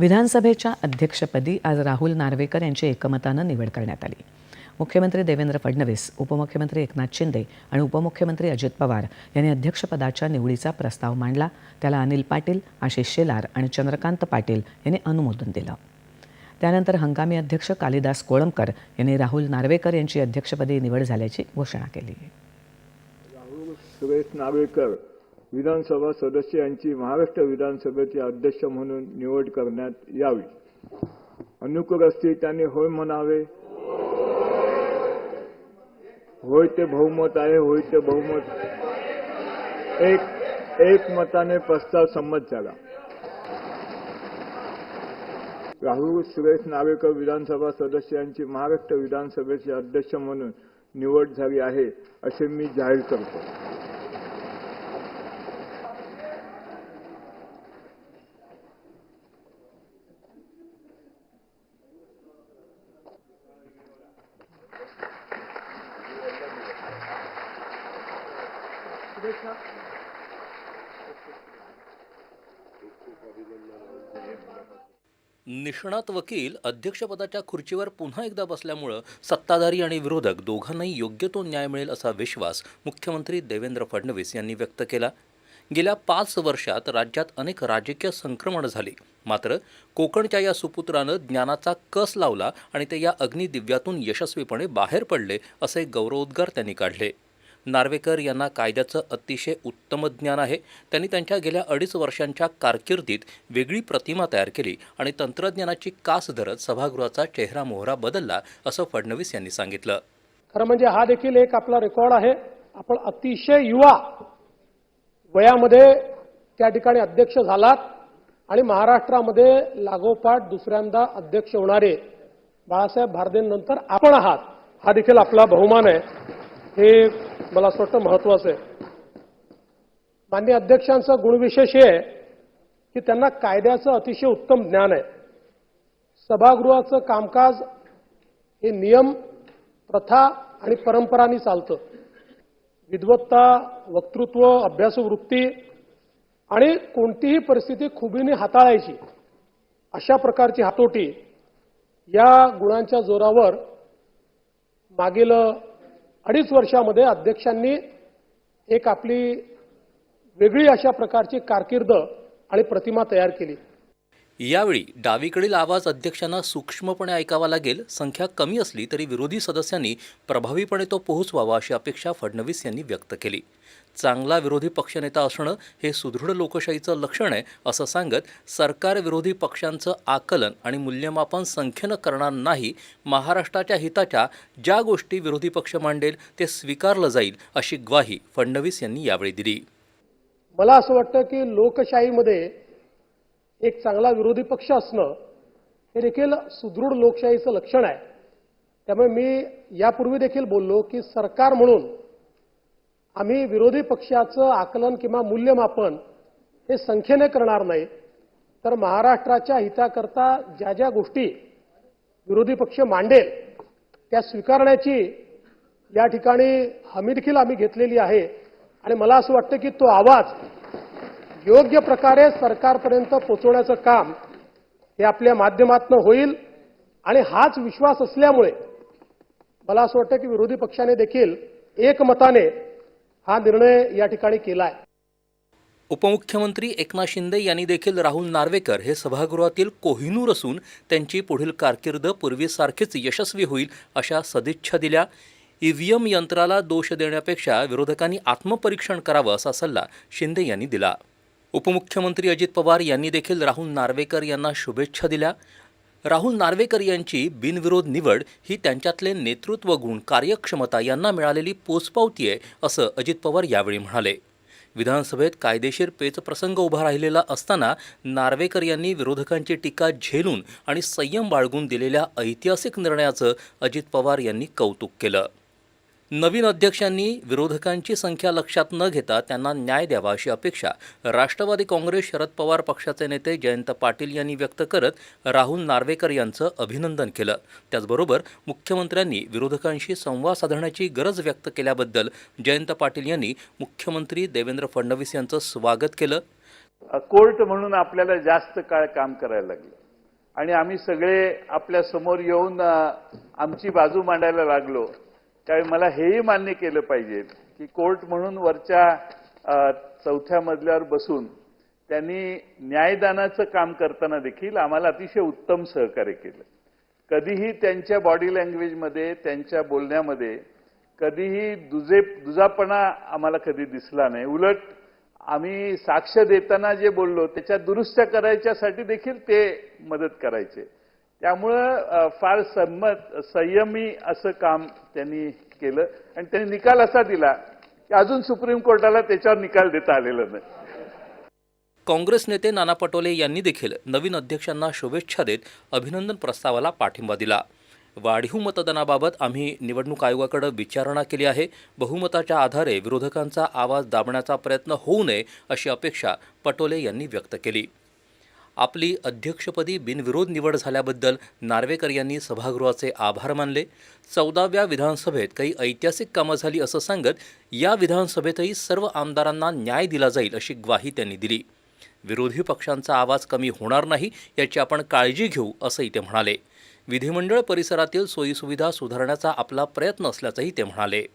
विधानसभेच्या अध्यक्षपदी आज राहुल नार्वेकर यांची एकमतानं निवड करण्यात आली. मुख्यमंत्री देवेंद्र फडणवीस उपमुख्यमंत्री एकनाथ शिंदे आणि उपमुख्यमंत्री अजित पवार यांनी अध्यक्षपदाच्या निवडीचा प्रस्ताव मांडला. त्याला अनिल पाटील आशिष शेलार आणि चंद्रकांत पाटील यांनी अनुमोदन दिलं. त्यानंतर हंगामी अध्यक्ष कालिदास कोळंबकर यांनी राहुल नार्वेकर यांची अध्यक्षपदी निवड झाल्याची घोषणा केली. राहुल नार्वेकर विधानसभा सदस्य यांची महाराष्ट्र विधानसभेचे अध्यक्ष म्हणून निवड करण्यात यावी. अनुकूल असतील त्यांनी होय म्हणावे. होय ते बहुमत आहे होय ते बहुमत. एक एक मताने प्रस्ताव संमत झाला. राहुल सुरेश नावेकर विधानसभा सदस्य यांची महाराष्ट्र विधानसभेचे अध्यक्ष म्हणून निवड झाली आहे असे मी जाहीर करतो. निष्णात वकील अध्यक्षपदाच्या खुर्चीवर पुन्हा एकदा बसल्यामुळं सत्ताधारी आणि विरोधक दोघांनाही योग्य तो न्याय मिळेल असा विश्वास मुख्यमंत्री देवेंद्र फडणवीस यांनी व्यक्त केला. गेल्या पाच वर्षात राज्यात अनेक राजकीय संक्रमण झाली. मात्र कोकणच्या या सुपुत्रानं ज्ञानाचा कस लावला आणि ते या अग्निदिव्यातून यशस्वीपणे बाहेर पडले असे गौरवोद्गार त्यांनी काढले. नार्वेकर यांना कायद्याचं अतिशय उत्तम ज्ञान आहे. त्यांनी त्यांच्या गेल्या अडीच वर्षांच्या कारकिर्दीत वेगळी प्रतिमा तयार केली आणि तंत्रज्ञानाची कास धरत सभागृहाचा चेहरा मोहरा बदलला असं फडणवीस यांनी सांगितलं. खरं म्हणजे हा देखील एक आपला रेकॉर्ड आहे. आपण अतिशय युवा वयामध्ये त्या ठिकाणी अध्यक्ष झालात आणि महाराष्ट्रामध्ये लागोपाठ दुसऱ्यांदा अध्यक्ष होणारे बाळासाहेब भारदेंनंतर आपण आहात. हा देखील आपला बहुमान आहे. हे मला असं वाटतं महत्वाचं आहे. मान्य अध्यक्षांचा गुणविशेष हे की त्यांना कायद्याचं अतिशय उत्तम ज्ञान आहे. सभागृहाचं कामकाज हे नियम प्रथा आणि परंपरांनी चालतं. विद्वत्ता वक्तृत्व अभ्यासवृत्ती आणि कोणतीही परिस्थिती खुबीने हाताळायची अशा प्रकारची हातोटी या गुणांच्या जोरावर मागील अडीच वर्षामध्ये अध्यक्षांनी एक आपली वेगळी अशा प्रकारची कारकीर्द आणि प्रतिमा तयार केली. यावेळी डावीकडील आवाज अध्यक्षांना सूक्ष्मपणे ऐकावा लागेल संख्या कमी असली तरी विरोधी सदस्यांनी प्रभावीपणे तो पोहोचवावा अशी अपेक्षा फडणवीस यांनी व्यक्त केली. चांगला विरोधी पक्षनेता असणं हे सुदृढ लोकशाहीचं लक्षण आहे असं सांगत सरकार विरोधी पक्षांचं आकलन आणि मूल्यमापन संख्येनं करणार नाही महाराष्ट्राच्या हिताच्या ज्या गोष्टी विरोधी पक्ष मांडेल ते स्वीकारलं जाईल अशी ग्वाही फडणवीस यांनी यावेळी दिली. मला असं वाटतं की लोकशाहीमध्ये एक चांगला विरोधी पक्ष असणं हे देखील सुदृढ लोकशाहीचं लक्षण आहे. त्यामुळे मी यापूर्वी देखील बोललो की सरकार म्हणून आम्ही विरोधी पक्षाचं आकलन किंवा मूल्यमापन हे संख्येने करणार नाही तर महाराष्ट्राच्या हिताकरता ज्या ज्या गोष्टी विरोधी पक्ष मांडेल त्या स्वीकारण्याची या ठिकाणी हमी देखील आम्ही घेतलेली आहे. आणि मला असं वाटतं की तो आवाज योग्य प्रकारे सरकारपर्यंत पोहोचवण्याचं काम हे आपल्या माध्यमातून होईल. आणि हाच विश्वास असल्यामुळे मला असं वाटतं की विरोधी पक्षाने देखील एकमताने हा निर्णय या ठिकाणी केला आहे उपमुख्यमंत्री एकनाथ शिंदे यांनी देखील राहुल नार्वेकर हे सभागृहातील कोहिनूर असून त्यांची पुढील कारकीर्द पूर्वीसारखीच यशस्वी होईल अशा सदिच्छा दिल्या. ईव्हीएम यंत्राला दोष देण्यापेक्षा विरोधकांनी आत्मपरीक्षण करावं असा सल्ला शिंदे यांनी दिला. उपमुख्यमंत्री अजित पवार यांनी देखील राहुल नार्वेकर यांना शुभेच्छा दिल्या. राहुल नार्वेकर यांची बिनविरोध निवड ही त्यांच्यातले नेतृत्व गुण कार्यक्षमता यांना मिळालेली पोचपावती आहे असं अजित पवार यावेळी म्हणाले. विधानसभेत कायदेशीर पेचप्रसंग उभा राहिलेला असताना नार्वेकर यांनी विरोधकांची टीका झेलून आणि संयम बाळगून दिलेल्या ऐतिहासिक निर्णयाचं अजित पवार यांनी कौतुक केलं. नवीन अध्यक्षांनी विरोधकांची संख्या लक्षात न घेता त्यांना न्याय द्यावा अशी अपेक्षा राष्ट्रवादी काँग्रेस शरद पवार पक्षाचे नेते जयंत पाटील यांनी व्यक्त करत राहुल नार्वेकर यांचं अभिनंदन केलं. त्याचबरोबर मुख्यमंत्र्यांनी विरोधकांशी संवाद साधण्याची गरज व्यक्त केल्याबद्दल जयंत पाटील यांनी मुख्यमंत्री देवेंद्र फडणवीस यांचं स्वागत केलं. कोर्ट म्हणून आपल्याला जास्त काळ काम करायला लागलं. आणि आम्ही सगळे आपल्यासमोर येऊन आमची बाजू मांडायला लागलो. त्यावेळी मला हेही मान्य केलं पाहिजे की कोर्ट म्हणून वरच्या चौथ्या मजल्यावर बसून त्यांनी न्यायदानाचं काम करताना देखील आम्हाला अतिशय उत्तम सहकार्य केलं. कधीही त्यांच्या बॉडी लँग्वेजमध्ये त्यांच्या बोलण्यामध्ये कधीही दुजे दुजापणा आम्हाला कधी दिसला नाही. उलट आम्ही साक्ष देताना जे बोललो त्याच्या दुरुस्त्या करायच्यासाठी देखील ते मदत करायचे. त्यामुळं फार संमत संयमी असं काम त्यांनी केलं. आणि त्यांनी निकाल असा दिला की अजून सुप्रीम कोर्टाला त्याच्यावर निकाल देता आलेला नाही. काँग्रेस नेते नाना पटोले यांनी देखील नवीन अध्यक्षांना शुभेच्छा देत अभिनंदन प्रस्तावाला पाठिंबा दिला. वाढीव मतदानाबाबत आम्ही निवडणूक आयोगाकडे विचारणा केली आहे. बहुमताच्या आधारे विरोधकांचा आवाज दाबण्याचा प्रयत्न होऊ नये अशी अपेक्षा पटोले यांनी व्यक्त केली. आपली अध्यक्षपदी बिनविरोध निवड झाल्याबद्दल नार्वेकर यांनी सभागृहाचे आभार मानले. चौदाव्या विधानसभेत काही ऐतिहासिक कामं झाली असं सांगत या विधानसभेतही सर्व आमदारांना न्याय दिला जाईल अशी ग्वाही त्यांनी दिली. विरोधी पक्षांचा आवाज कमी होणार नाही याची आपण काळजी घेऊ असंही ते म्हणाले. विधिमंडळ परिसरातील सोयीसुविधा सुधारण्याचा आपला प्रयत्न असल्याचंही ते म्हणाले.